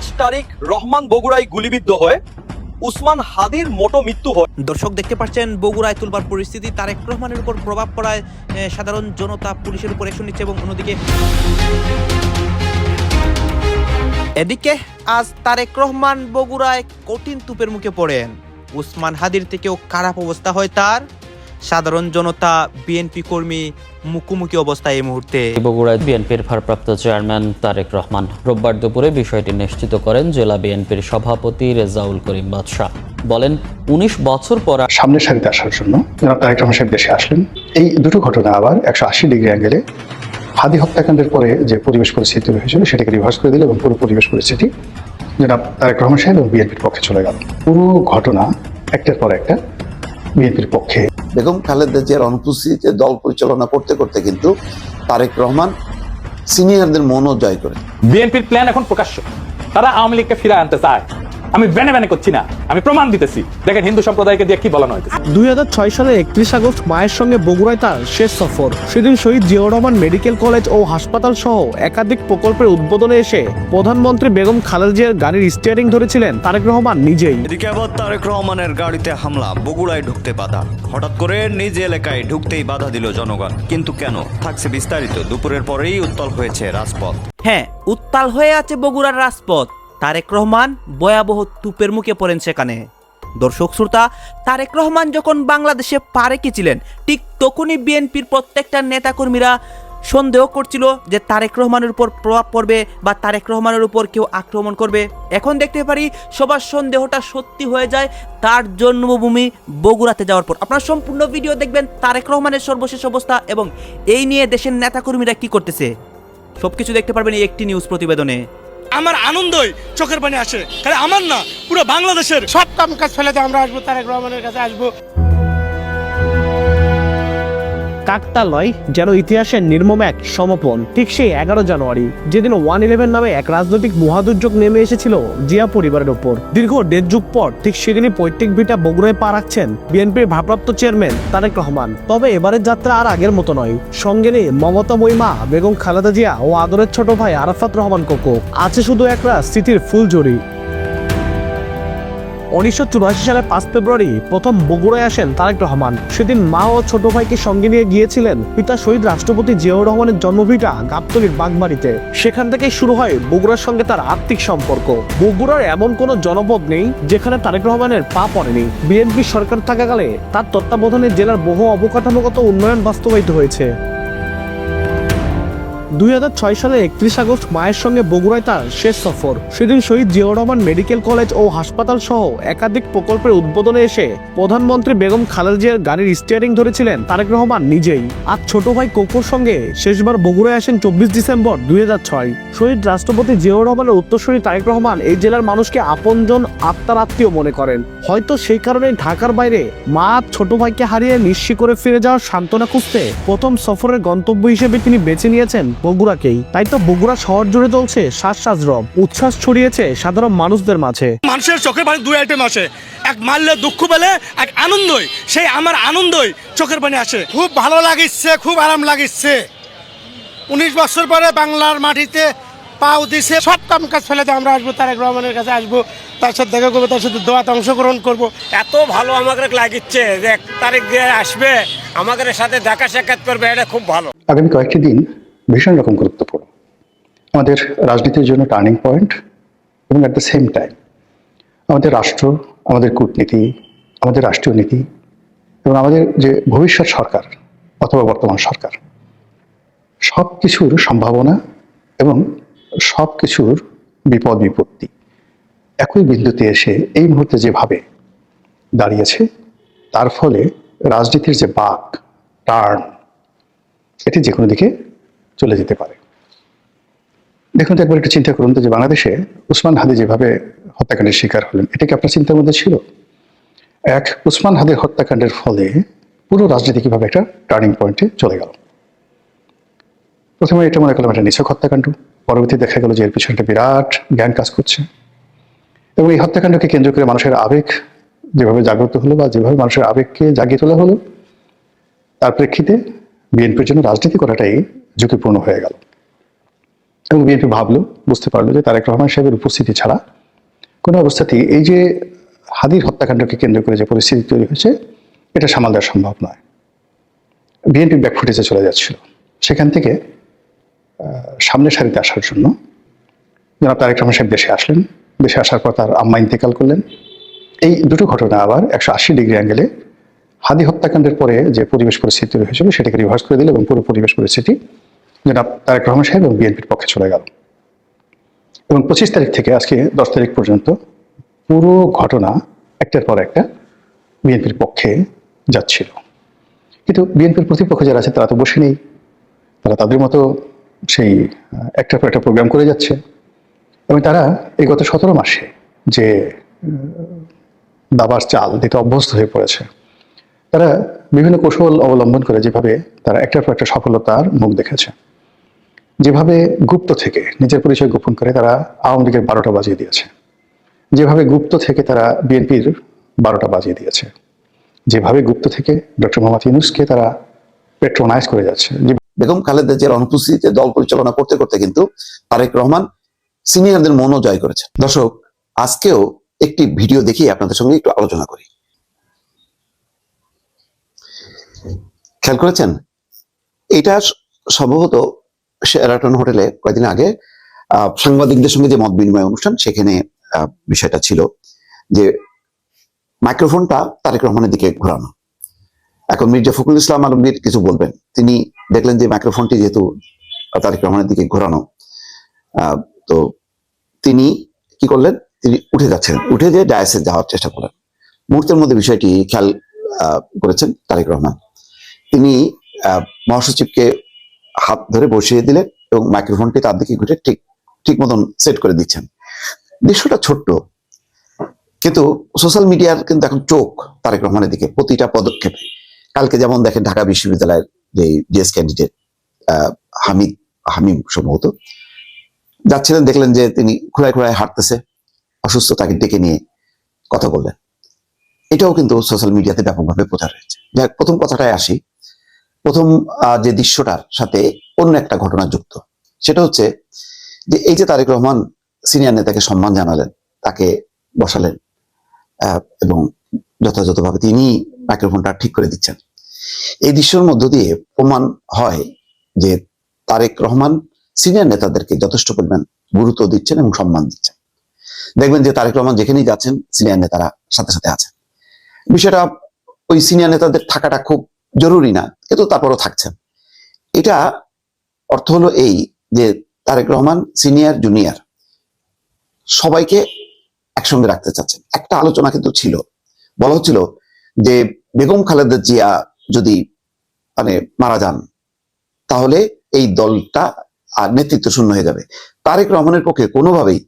আজ তারিখ রহমান বগুড়ায় গুলিবিদ্ধ হয়ে উসমান হাদির মোটো মৃত্যু হয়। দর্শক দেখতে পাচ্ছেন, বগুড়ায় তুলবার পরিস্থিতি। তারেক রহমানের উপর প্রভাব পড়ায় সাধারণ জনতা পুলিশের উপর অ্যাকশন নিচ্ছে এবং অন্যদিকে এদিকে আজ তারেক রহমান বগুড়ায় কঠিন তুপের মুখে পড়েন। উসমান হাদির থেকেও খারাপ অবস্থা হয় তার। সাধারণ জনতা বিএনপি কর্মী মুখোমুখি অবস্থায় এই মুহূর্তে। বগুড়ায় বিএনপির ভারপ্রাপ্ত চেয়ারম্যান তারেক রহমান রোববার দুপুরে বিষয়টি নিশ্চিত করেন জেলা বিএনপির সভাপতি রেজাউল করিম বাদশাহ। বলেন উনিশ বছর পর সামনের সারিতে আসার জন্য জনাব তারেক রহমান সাহেব দেশে আসলেন। এই দুটো ঘটনা আবার একশো আশি ডিগ্রি অ্যাঙ্গেলে হাদি হত্যাকাণ্ডের পরে যে পরিবেশ পরিস্থিতি হয়েছিল সেটাকে রিভার্স করে দিল এবং পুরো পরিবেশ পরিস্থিতি জনাব তারেক রহমান সাহেব এবং বিএনপির পক্ষে চলে গেল। পুরো ঘটনা একটার পর একটা বিএনপির পক্ষে। বেগম খালেদা জিয়ার অনুপস্থিতিতে দল পরিচালনা করতে করতে কিন্তু তারেক রহমান সিনিয়রদের মনও জয় করে। বিএনপির প্ল্যান এখন প্রকাশ্য। তারা আওয়ামী লীগকে ফিরে আনতে চায়। আমি ব্যানে ব্যানে করছি না। আমি প্রমাণ দিতেছি। দেখেন হিন্দু সম্প্রদায়কে দিয়ে কি বলানো হয়েছে দুই সালের একত্রিশ আগস্ট মায়ের সঙ্গে বগুড়ায় তার শেষ সফর। সেদিন শহীদ জিয়াউর রহমান মেডিকেল কলেজ ও হাসপাতাল সহ একাধিক প্রকল্পের উদ্বোধনে এসে প্রধানমন্ত্রী বেগম খালেদা জিয়ার গাড়ির স্টিয়ারিং ধরেছিলেন তারেক রহমান নিজেই। এদিকে আবার তারেক রহমানের গাড়িতে হামলা বগুড়ায় ঢুকতে বাধা। হঠাৎ করে নিজ এলাকায় ঢুকতেই বাধা দিল জনগণ। কিন্তু কেন? থাকছে বিস্তারিত। দুপুরের পরেই উত্তল হয়েছে রাজপথ। হ্যাঁ উত্তাল হয়ে আছে বগুড়ার রাজপথ। তারেক রহমান ভয়াবহ তুপের মুখে পড়েন সেখানে। দর্শক, শ্রোতা, তারেক রহমান যখন বাংলাদেশে পারে কি ছিলেন ঠিক তখনই বিএনপির প্রত্যেকটা নেতাকর্মীরা সন্দেহ করছিল যে তারেক রহমানের উপর প্রভাব পড়বে বা তারেক রহমানের উপর কেউ আক্রমণ করবে। এখন দেখতে পারি সবার সন্দেহটা সত্যি হয়ে যায় তার জন্মভূমি বগুড়াতে যাওয়ার পর। আপনারা সম্পূর্ণ ভিডিও দেখবেন তারেক রহমানের সর্বশেষ অবস্থা এবং এই নিয়ে দেশের নেতাকর্মীরা কি করতেছে। সবকিছু দেখতে পারবেন এই একটি নিউজ প্রতিবেদনে। আমার আনন্দই চোখের পানি আসে। কারণ আমার না, পুরো বাংলাদেশের সব কাম কাজ ফেলে আমরা আসব, তারেক রহমানের কাছে আসব। কাকতালয়, যেন ইতিহাসের নির্মম এক সমপন। ঠিক সেই এগারো জানুয়ারি, যেদিন ওয়ান ইলেভেন নামে এক রাজনৈতিক মহাদুর্যোগ নেমে এসেছিল জিয়া পরিবারের ওপর। দীর্ঘ দেড় যুগ পর, ঠিক সেদিনই পৈতৃক ভিটা বগুড়ায় পা রাখছেন বিএনপির ভারপ্রাপ্ত চেয়ারম্যান তারেক রহমান। তবে এবারের যাত্রা আর আগের মতো নয়। সঙ্গে নেই মমতা মহিমা, বেগম খালেদা জিয়া ও আদরের ছোট ভাই আরাফাত রহমান কোকো। আছে শুধু একটা স্মৃতির ফুলজড়ি উনিশশো সালের পাঁচ ফেব্রুয়ারি প্রথম বগুড়ায় আসেন তারেক রহমান। সেদিন মা ও ছোট ভাইকে সঙ্গে নিয়ে গিয়েছিলেন পিতা শহীদ রাষ্ট্রপতি জিয়াউর রহমানের জন্মভিটা গাবতলির বাগবাড়িতে সেখান থেকেই শুরু হয় বগুড়ার সঙ্গে তার আর্থিক সম্পর্ক। বগুড়ার এমন কোনো জনপদ নেই যেখানে তারেক রহমানের পা পড়েনি। বিএনপি সরকার থাকাকালে তার তত্ত্বাবধানে জেলার বহু অবকাঠামোগত উন্নয়ন বাস্তবায়িত হয়েছে। দুই হাজার ছয় সালে একত্রিশ আগস্ট মায়ের সঙ্গে বগুড়ায় তার শেষ সফর। সেদিন শহীদ জিয়াউর রহমান মেডিকেল কলেজ ও হাসপাতাল সহ একাধিক প্রকল্পের উদ্বোধনে এসে প্রধানমন্ত্রী বেগম খালেদা জিয়ার গাড়ির স্টিয়ারিং ধরেছিলেন তারেক রহমান নিজেই। আর ছোট ভাই কোকোর সঙ্গে শেষবার বগুড়ায় আসেন চব্বিশ ডিসেম্বর দুই হাজার ছয়। শহীদ রাষ্ট্রপতি জিয়াউর রহমানের উত্তরসূরি তারেক রহমান এই জেলার মানুষকে আপনজন আত্মার আত্মীয় মনে করেন। হয়তো সেই কারণে ঢাকার বাইরে মা ছোট ভাইকে হারিয়ে নিঃস্বী করে ফিরে যাওয়ার সান্ত্বনা খুঁজতে প্রথম সফরের গন্তব্য হিসেবে তিনি বেছে নিয়েছেন বগুড়াকেই। তাই তো বগুড়া শহর জুড়ে চলছে শ্বাস রব। উচ্ছ্বাস ছড়িয়েছে সাধারণ মানুষদের মাঝে। মানুষের চোখের পানি দুই আইটেম আসে। এক মারলে দুঃখ পেলে এক আনন্দই। সেই আমার আনন্দই চোখের পানি আসে। খুব ভালো লাগিচ্ছে খুব আরাম লাগিচ্ছে। উনিশ বছর পরে বাংলার মাটিতে পাও দিছে সব কাম কাজ ফেলে দিয়ে আমরা আসব তারেক রহমানের কাছে আসব তার সাথে দেখা করব তার সাথে দোয়াতে অংশগ্রহণ করব। এত ভালো আমাকে লাগিচ্ছে যে এক তারিখ দিয়ে আসবে আমাদের সাথে দেখা সাক্ষাৎ করবে এটা খুব ভালো। আগামী কয়েকটি দিন ভীষণ রকম গুরুত্বপূর্ণ। আমাদের রাজনীতির জন্য টার্নিং পয়েন্ট এবং অ্যাট দ্য সেম টাইম আমাদের রাষ্ট্র, আমাদের কূটনীতি, আমাদের রাষ্ট্রীয় নীতি এবং আমাদের যে ভবিষ্যৎ সরকার অথবা বর্তমান সরকার সব কিছুর সম্ভাবনা এবং সব কিছুর বিপদ বিপত্তি একই বিন্দুতে এসে এই মুহূর্তে যেভাবে দাঁড়িয়েছে, তার ফলে রাজনীতির যে বাক, টার্ন, এটি যে কোনো দিকে চলে যেতে পারে। দেখুন তো একবার একটু চিন্তা করুন তো যে বাংলাদেশে উসমান হাদি যেভাবে হত্যাকাণ্ডের শিকার হলেন, এটা কি আপনার চিন্তার মধ্যে ছিল? এক, উসমান হাদির হত্যাকাণ্ডের ফলে পুরো রাজনীতি কীভাবে একটা টার্নিং পয়েন্টে চলে গেল? প্রথমে এটা মনে করলাম একটা নিছক হত্যাকাণ্ড, পরবর্তী দেখা গেল যে এর পিছনে একটা বিরাট জ্ঞান কাজ করছে। এবং এই হত্যাকাণ্ডকে কেন্দ্র করে মানুষের আবেগ যেভাবে জাগ্রত হলো বা যেভাবে মানুষের আবেগকে জাগিয়ে তোলা হলো, তার প্রেক্ষিতে বিএনপির জন্য রাজনীতি করাটাই ঝুঁকিপূর্ণ হয়ে গেল। এবং বিএনপি ভাবলো, বুঝতে পারল যে তারেক রহমান সাহেবের উপস্থিতি ছাড়া কোনো অবস্থাতেই এই যে হাদির হত্যাকাণ্ডকে কেন্দ্র করে যে পরিস্থিতি তৈরি হয়েছে, এটা সামাল দেওয়া সম্ভব নয়। বিএনপি ব্যাকফুটেজে চলে যাচ্ছিল। সেখান থেকে সামনের সারিতে আসার জন্য জনাব তারেক রহমান সাহেব দেশে আসলেন। দেশে আসার পর তার আম্মা ইন্তেকাল করলেন। এই দুটো ঘটনা আবার একশো আশি ডিগ্রি অ্যাঙ্গেলে হাদি হত্যাকাণ্ডের পরে যে পরিবেশ পরিস্থিতি হয়েছিল, সেটাকে রিভার্স করে দিল এবং পুরো পরিবেশ পরিস্থিতি জনাব তারেক রহমান সাহেব এবং বিএনপির পক্ষে চলে গেল। এবং পঁচিশ তারিখ থেকে, আজকে দশ তারিখ পর্যন্ত পুরো ঘটনা একটার পর একটা বিএনপির পক্ষে যাচ্ছিল। কিন্তু বিএনপির প্রতিপক্ষ যারা আছে, তারা তো বসে নেই। তারা তাদের মতো সেই একটার পর একটা প্রোগ্রাম করে যাচ্ছে। এবং তারা এই গত সতেরো মাসে যে দাবার চাল দিতে অভ্যস্ত হয়ে পড়েছে, তারা বিভিন্ন কৌশল অবলম্বন করে যেভাবে তারা একটার পর একটা সফলতার মুখ দেখেছে। যেভাবে গুপ্ত থেকে নিজের পরিচয় গোপন করে তারা আওয়ামী লীগের বারোটা বাজিয়ে দিয়েছে। যেভাবে গুপ্ত থেকে তারা বিএনপির বারোটা বাজিয়ে দিয়েছে। যেভাবে গুপ্ত থেকে ডক্টর মোহাম্মদ ইউনুসকে তারা পেট্রোনাইজ করে যাচ্ছে। বেগম খালেদা জিয়ার অনুপস্থিতিতে দল পরিচালনা করতে করতে কিন্তু তারেক রহমান সিনিয়রদের মনও জয় করেছেন। দর্শক, আজকেও একটি ভিডিও দেখিয়ে আপনাদের সঙ্গে একটু আলোচনা করি। খেয়াল করেছেন? এটা সম্ভবত শেরাটন হোটেলে কয়েকদিন আগে সাংবাদিকদের সঙ্গে যে মত বিনিময় অনুষ্ঠান, সেখানে বিষয়টা ছিল যে মাইক্রোফোনটা তারেক রহমানের দিকে ঘোরানো। এখন মির্জা ফখরুল ইসলাম আলমগীর কিছু বলবেন। তিনি দেখলেন যে মাইক্রোফোনটি যেহেতু তারেক রহমানের দিকে ঘোরানো তো তিনি কি করলেন? তিনি উঠে যাচ্ছেন। উঠে যে ডায়াসে যাওয়ার চেষ্টা করলেন। মুহূর্তের মধ্যে বিষয়টি খেয়াল করেছেন তারেক রহমান। তিনি মহাসচিবকে হাত ধরে বসিয়ে দিলেন এবং মাইক্রোফোনটি তার দিকে ঘুরে ঠিক ঠিক মতন সেট করে দিচ্ছেন। দৃশ্যটা ছোট্ট, কিন্তু সোশ্যাল মিডিয়ার কিন্তু এখন চোখ তারেক রহমানের দিকে প্রতিটা পদক্ষেপে। কালকে যেমন দেখেন ঢাকা বিশ্ববিদ্যালয়ের যে জিএস ক্যান্ডিডেট হামিদ, হামিম সম্ভবত, যাচ্ছিলেন, দেখলেন যে তিনি ঘোড়ায় ঘোড়ায় হাঁটতেছে, অসুস্থ, তাকে ডেকে নিয়ে কথা বললেন। এটাও কিন্তু সোশ্যাল মিডিয়াতে ব্যাপকভাবে প্রচার হয়েছে। যাই প্রথম কথাটায় আসি প্রথম যে দৃশ্যটার সাথে অন্য একটা ঘটনা যুক্ত, সেটা হচ্ছে যে এই যে তারেক রহমান সিনিয়র নেতাকে সম্মান জানালেন, তাকে বসালেন এবং যথাযথভাবে তিনি মাইক্রোফোনটা ঠিক করে দিচ্ছেন। এই দৃশ্যের মধ্য দিয়ে প্রমাণ হয় যে তারেক রহমান সিনিয়র নেতাদেরকে যথেষ্ট পরিমাণ গুরুত্ব দিচ্ছেন এবং সম্মান দিচ্ছেন। দেখবেন যে তারেক রহমান যেখানেই যাচ্ছেন, সিনিয়র নেতারা সাথে সাথে আছেন। বিষয়টা ওই সিনিয়র নেতাদের থাকাটা খুব জরুরি না, কিন্তু তারপরও থাকছেন এটা অর্থ হলো এই যে তারেক রহমান সিনিয়র, জুনিয়র, সবাইকে একসঙ্গে রাখতে চাচ্ছেন। একটা আলোচনা কিন্তু ছিল। বলা হচ্ছিল যে বেগম খালেদা জিয়া যদি মানে মারা যান, তাহলে এই দলটা আর নেতৃত্ব শূন্য হয়ে যাবে। তারেক রহমানের পক্ষে কোনোভাবেই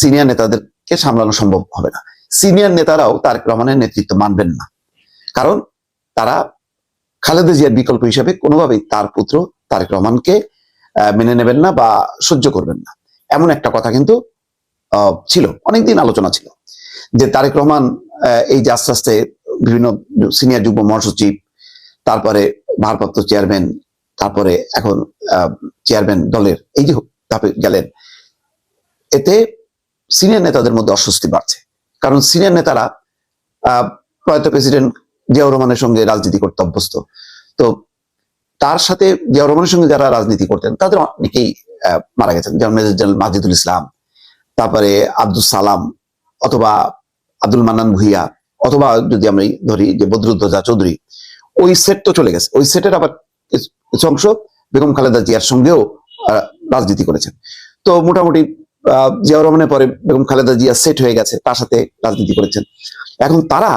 সিনিয়র নেতাদেরকে সামলানো সম্ভব হবে না। সিনিয়র নেতারাও তারেক রহমানের নেতৃত্ব মানবেন না। কারণ তারা খালেদা জিয়ার বিকল্প হিসেবে কোনোভাবেই তার পুত্র তারেক রহমানকে মেনে নেবেন না বা সহ্য করবেন না। এমন একটা কথা কিন্তু ছিল। অনেকদিন আলোচনা ছিল যে তারেক রহমান এই যে আস্তে আস্তে বিভিন্ন সিনিয়র যুগ্ম মহাসচিব, তারপরে ভারপ্রাপ্ত চেয়ারম্যান, তারপরে এখন চেয়ারম্যান দলের এই যে ধাপে গেলেন, এতে সিনিয়র নেতাদের মধ্যে অস্বস্তি বাড়ছে। কারণ সিনিয়র নেতারা প্রয়াত প্রেসিডেন্ট জিয়াউর রহমানের সঙ্গে রাজনীতি করতে অভ্যস্ত তো তার সাথে জিয়াউর রহমানের সঙ্গে যারা রাজনীতি করতেন, তাদের অনেকেই মারা গেছেন। যেমন মেজর জেনারেল মাজিদুল ইসলাম, তারপরে আব্দুল সালাম অথবা আব্দুল মান্নান ভুইয়া, অথবা যদি আমি ধরি যে বদরুদ্দোজা চৌধুরী, ওই সেট তো চলে গেছে। ওই সেটের আবার কিছু অংশ বেগম খালেদা জিয়ার সঙ্গেও রাজনীতি করেছেন। তো মোটামুটি জিয়াউর রহমানের পরে বেগম খালেদা জিয়া সেট হয়ে গেছে, তার সাথে রাজনীতি করেছেন। এখন তারা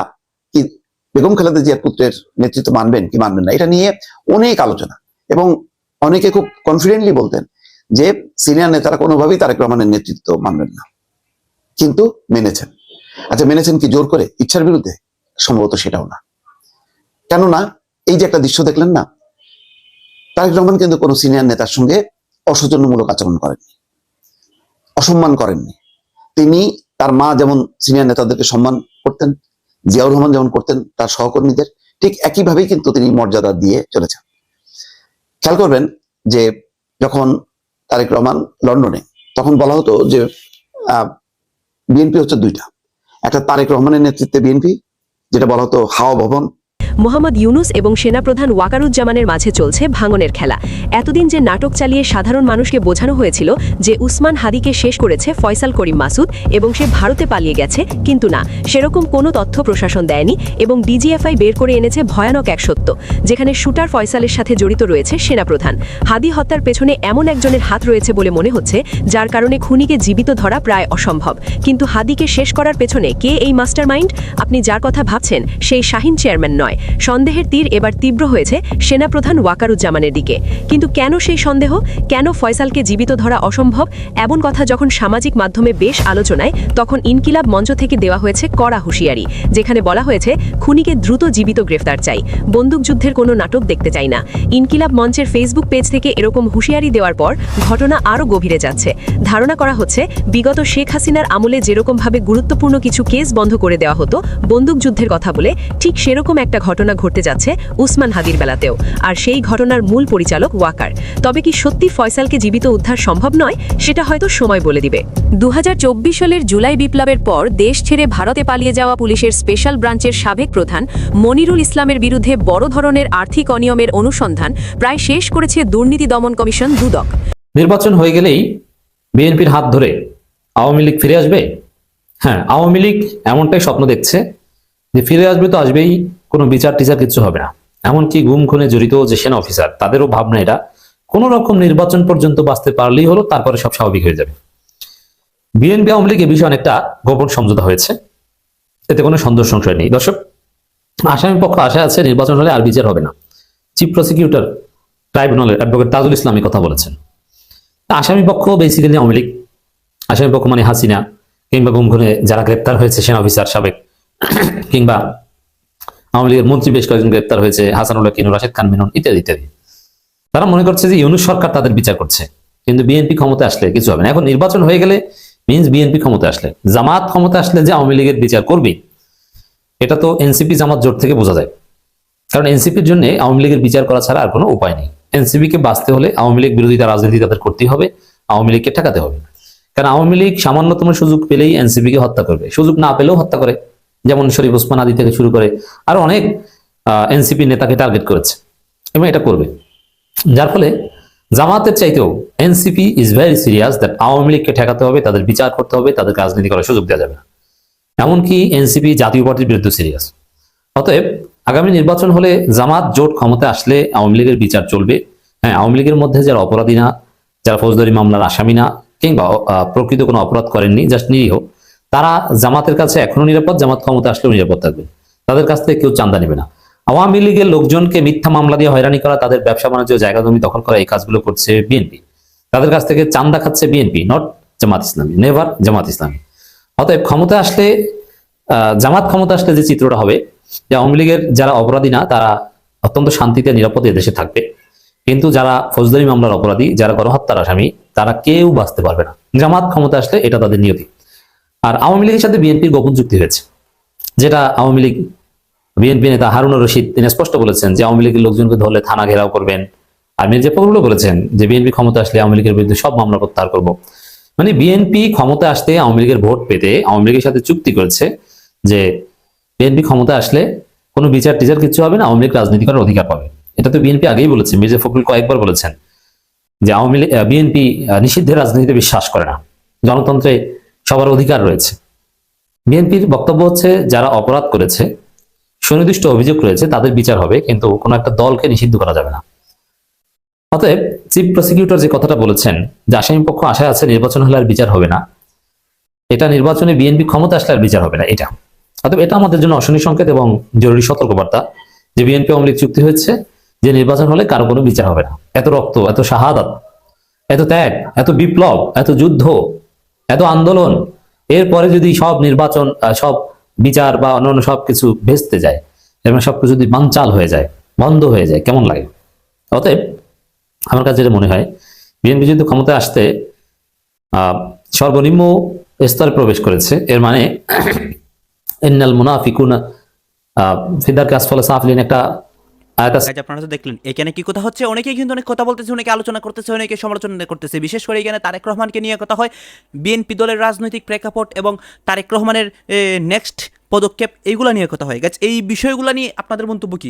বেগম খালেদা জিয়ার পুত্রের নেতৃত্ব মানবেন কি মানবেন না? এটা নিয়ে অনেক আলোচনা। এবং অনেকে খুব কনফিডেন্টলি বলতেন যে সিনিয়র নেতারা কোনোভাবেই তারেক রহমানের নেতৃত্ব মানবেন না। কিন্তু মেনেছেন। আচ্ছা মেনেছেন কি জোর করে? ইচ্ছার বিরুদ্ধে? সম্ভবত সেটাও না। কেননা এই যে একটা দৃশ্য দেখলেন না, তারেক রহমান কিন্তু কোনো সিনিয়র নেতার সঙ্গে অসৌজন্যমূলক আচরণ করেননি, অসম্মান করেননি। তিনি তার মা যেমন সিনিয়র নেতাদেরকে সম্মান করতেন জিয়াউর রহমান যেমন করতেন তার সহকর্মীদের, ঠিক একইভাবেই কিন্তু তিনি মর্যাদা দিয়ে চলেছেন। খেয়াল করবেন যে যখন তারেক রহমান লন্ডনে, তখন বলা হতো যে বিএনপি হচ্ছে দুইটা। একটা তারেক রহমানের নেতৃত্বে বিএনপি, যেটা বলা হতো হাওয়া ভবন মোহাম্মদ ইউনুস এবং সেনাপ্রধান ওয়াকারুজ্জামানের মাঝে চলছে ভাঙনের খেলা। এতদিন যে নাটক চালিয়ে সাধারণ মানুষকে বোঝানো হয়েছিল যে উসমান হাদিকে শেষ করেছে ফয়সাল করিম মাসুদ এবং সে ভারতে পালিয়ে গেছে, কিন্তু না, সেরকম কোনো তথ্য প্রশাসন দেয়নি এবং ডিজিএফআই বের করে এনেছে ভয়ানক এক সত্য, যেখানে শুটার ফয়সালের সাথে জড়িত রয়েছে সেনাপ্রধান। হাদি হত্যার পেছনে এমন একজনের হাত রয়েছে বলে মনে হচ্ছে, যার কারণে খুনিকে জীবিত ধরা প্রায় অসম্ভব। কিন্তু হাদিকে শেষ করার পেছনে কে এই মাস্টারমাইন্ড? আপনি যার কথা ভাবছেন, সেই শাহিন চেয়ারম্যান নয়। সন্দেহের তীর এবার তীব্র হয়েছে সেনাপ্রধান ওয়াকারুজ্জামানের দিকে। কিন্তু কেন সেই সন্দেহ? কেন ফয়সালকে জীবিত ধরা অসম্ভব? এমন কথা যখন সামাজিক মাধ্যমে বেশ আলোচনায়, তখন ইনকিলাব মঞ্চ থেকে দেওয়া হয়েছে কড়া হুঁশিয়ারি, যেখানে বলা হয়েছে, খুনিকে দ্রুত জীবিত গ্রেফতার চাই। বন্দুকযুদ্ধের কোনো নাটক দেখতে চাই না। ইনকিলাব মঞ্চের ফেসবুক পেজ থেকে এরকম হুঁশিয়ারি দেওয়ার পর ঘটনা আরও গভীরে যাচ্ছে। ধারণা করা হচ্ছে, বিগত শেখ হাসিনার আমলে যেরকমভাবে গুরুত্বপূর্ণ কিছু কেস বন্ধ করে দেওয়া হতো বন্দুকযুদ্ধের কথা বলে, ঠিক সেরকম একটা ঘটনা ঘটতে যাচ্ছে উসমান হাদির বেলাতেও। আর সেই ঘটনার মূল পরিচালক ওয়াকার। তবে কি সত্যি ফয়সালকে জীবিত উদ্ধার সম্ভব নয়, সেটা হয়তো সময় বলে দিবে। দুহাজার চব্বিশ সালের জুলাই বিপ্লবের পর দেশ ছেড়ে ভারতে পালিয়ে যাওয়া পুলিশের স্পেশাল ব্রাঞ্চের সাবেক প্রধান মনিরুল ইসলামের বিরুদ্ধে বড় ধরনের আর্থিক অনিয়মের অনুসন্ধান প্রায় শেষ করেছে দুর্নীতি দমন কমিশন দুদক। নির্বাচন হয়ে গেলেই বিএনপির হাত ধরে আওয়ামী লীগ ফিরে আসবে? হ্যাঁ আওয়ামী লীগ এমনটাই স্বপ্ন দেখছে যে ফিরে আসবে তো আসবেই কোনো বিচার টিচার কিছু হবে না। এমনকি গুম, খুনে জড়িত যে সেনা অফিসার, তাদেরও ভাবনা এটা, কোন রকম নির্বাচন পর্যন্ত বাঁচতে পারলেই হলো তারপরে সব স্বাভাবিক হয়ে যাবে। বিএনপি আওয়ামী লীগ এ বিষয়ে অনেকটা গোপন সমঝোতা হয়েছে। এতে কোনো সন্দেহ সংশয় নেই। দর্শক আসামি পক্ষ আশা আছে নির্বাচন হলে আর বিচার হবে না। চিফ প্রসিকিউটর ট্রাইব্যুনালের অ্যাডভোকেট তাজুল ইসলামী কথা বলেছেন। আসামি পক্ষ বেসিক্যালি আওয়ামী লীগ, আসামি পক্ষ মানে হাসিনা, কিংবা গুম, খুনে যারা গ্রেপ্তার হয়েছে সেনা অফিসার, সাবেক কিংবা আওয়ামী লীগের মন্ত্রী বেশ কয়েকজন গ্রেপ্তার হয়েছে হাসানুল্লাহ কিনু রাশেদ খান, মেনন ইত্যাদি ইত্যাদি। তারা মনে করছে যে ইউনুস সরকার তাদের বিচার করছে, কিন্তু বিএনপি ক্ষমতা আসলে কিছু হবে না। এখন নির্বাচন হয়ে গেলে মিন্স বিএনপি ক্ষমতা আসলে। জামাত ক্ষমতা আসলে যে আওয়ামী লীগের বিচার করবে, এটা তো এনসিপি জামাত জোট থেকে বোঝা যায়। কারণ এনসিপির জন্য আওয়ামী লীগের বিচার করা ছাড়া আর কোনো উপায় নেই। এনসিপি কে বাঁচতে হলে আওয়ামী লীগ বিরোধিতা রাজনীতি তাদের করতেই হবে, আওয়ামী লীগকে ঠেকাতে হবে। কারণ আওয়ামী লীগ সামান্যতম সুযোগ পেলেই এনসিপি কে হত্যা করবে। সুযোগ না পেলেও হত্যা করে। যেমন শরীফ ওসমান আদি থেকে শুরু করে আরও অনেক এনসিপি নেতাকে টার্গেট করেছে এবং এটা করবে। যার ফলে জামাতের চাইতেও NCP is very serious that Awami লীগকে ঠেকাতে হবে, তাদের বিচার করতে হবে তাদেরকে রাজনীতি করার সুযোগ দেওয়া যাবে না। এমনকি এনসিপি জাতীয় পার্টির বিরুদ্ধে সিরিয়াস অতএব আগামী নির্বাচন হলে জামাত জোট ক্ষমতা আসলে আওয়ামী লীগের বিচার চলবে। হ্যাঁ আওয়ামী লীগের মধ্যে যারা অপরাধী না, যারা ফৌজদারি মামলার আসামি না, কিংবা প্রকৃত কোনো অপরাধ করেননি জাস্ট নিরীহ তারা জামাতের কাছে এখনও নিরাপদ, জামাত ক্ষমতা আসলেও নিরাপদ থাকবে। তাদের কাছ থেকে কেউ চান্দা নেবে না। আওয়ামী লীগের লোকজনকে মিথ্যা মামলা দিয়ে হয়রানি করা, তাদের ব্যবসা বাণিজ্য, জায়গা জমি দখল করা, এই কাজগুলো করছে বিএনপি। তাদের কাছ থেকে চান্দা খাচ্ছে BNP not Jamaat Islami never Jamaat Islami. অতএব ক্ষমতা আসলে জামাত ক্ষমতা আসলে যে চিত্রটা হবে, যে আওয়ামী লীগের যারা অপরাধী না, তারা অত্যন্ত শান্তিতে, নিরাপদে দেশে থাকবে। কিন্তু যারা ফৌজদারি মামলার অপরাধী, যারা গণহত্যার আসামি, তারা কেউ বাঁচতে পারবে না। জামাত ক্ষমতা আসলে এটা তাদের নিয়তি। আর আওয়ামী লীগের সাথে বিএনপির গোপন চুক্তি হয়েছে, যেটা আওয়ামী লীগ, বিএনপি নেতা হারুনুর রশিদ, তিনি স্পষ্ট বলেছেন যে আওয়ামী লীগের লোকজনকে ধরলে থানা ঘেরাও করবেন। আর মির্জা ফখরুলও বলেছেন যে বিএনপি ক্ষমতা আসলে আওয়ামী লীগের বিরুদ্ধে সব মামলা প্রত্যাহার করব। মানে বিএনপি ক্ষমতা আসতে আওয়ামী লীগের ভোট পেতে আওয়ামী লীগের সাথে চুক্তি করেছে যে বিএনপি ক্ষমতা আসলে কোনো বিচার টিচার কিছু হবে না, আওয়ামী লীগ রাজনীতি করার অধিকার পাবে। এটা তো বিএনপি আগেই বলেছে, মির্জা ফখরুল কয়েকবার বলেছেন যে আওয়ামী লীগ বিএনপি নিষিদ্ধের রাজনীতিতে বিশ্বাস করে না। গণতন্ত্রে সবার অধিকার রয়েছে। বিএনপির বক্তব্য হচ্ছে, যারা অপরাধ করেছে, সুনির্দিষ্ট অভিযোগ রয়েছে, তাদের বিচার হবে, কিন্তু কোনো একটা দলকে নিষিদ্ধ করা যাবে না। অতএব চিফ প্রসিকিউটর যে কথাটা বলেছেন যে আসামি পক্ষ আশায় আছে নির্বাচন হলে আর বিচার হবে না। এটা নির্বাচনে বিএনপি ক্ষমতা আসলে আর বিচার হবে না, এটা। অতএব এটা আমাদের জন্য অশনি সংকেত এবং জরুরি সতর্কবার্তা যে বিএনপি লীগ চুক্তি হয়েছে, যে নির্বাচন হলে কারও কোনো বিচার হবে না। এত রক্ত, এত শাহাদাত, এত ত্যাগ, এত বিপ্লব, এত যুদ্ধ এত আন্দোলন, এরপরে যদি সব নির্বাচন সব বিচার বা অন্যান্য সব কিছু ভেস্তে যায়, এবং সবকিছু যদি বানচাল হয়ে যায়, বন্ধ হয়ে যায়, কেমন লাগে? অতএব আমার কাছে যেটা মনে হয়, বিএনপি যদি ক্ষমতায় আসতে সর্বনিম্ন স্তরে প্রবেশ করেছে, এর মানে ইন্নাল মুনাফিকুন ফিদার কাসফল সাফলিন একটা আপনারা তো দেখলেন, এখানে কি কথা হচ্ছে? অনেকেই কিন্তু অনেক কথা বলতেছে, অনেকে আলোচনা করতেছে, অনেকে সমালোচনা করতেছে। বিশেষ করে এখানে তারেক রহমানকে নিয়ে কথা হয় বিএনপি দলের রাজনৈতিক প্রেক্ষাপট এবং তারেক রহমানের নেক্সট পদক্ষেপ, এইগুলো নিয়ে কথা হয়। গাছ এই বিষয়গুলো নিয়ে আপনাদের মন্তব্য কি?